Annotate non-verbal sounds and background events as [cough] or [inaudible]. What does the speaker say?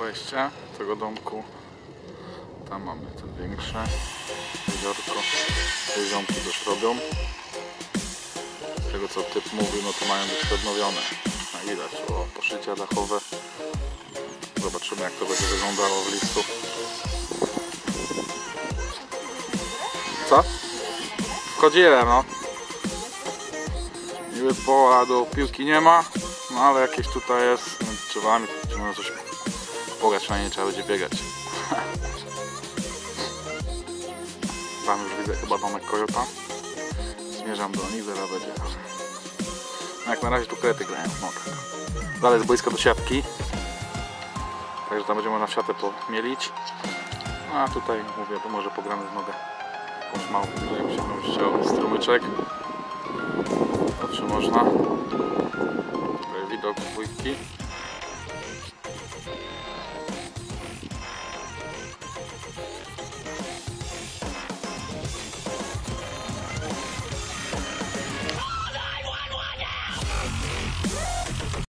wejście tego domku. Tam mamy te większe jeziorko. Te ziomki też robią. Z tego co typ mówił, no to mają być odnowione. Jak widać, o, poszycia dachowe. Zobaczymy jak to będzie wyglądało w listu. Co? Wchodziłem, no. Niby pola do piłki nie ma, no ale jakieś tutaj jest między drzewami, coś pogać, na nie trzeba będzie biegać. [laughs] Tam już widzę chyba domek Kojota. Zmierzam do nich, zaraz będzie. No jak na razie tu krety grają, no tak. Dalej jest boisko do siatki. Także tam będzie można w siatę pomielić. No, a tutaj mówię, to może pogramy w nogę. Jakąś małą, tutaj tam chciał strumyczek. To czy można? Tutaj widok dwójki.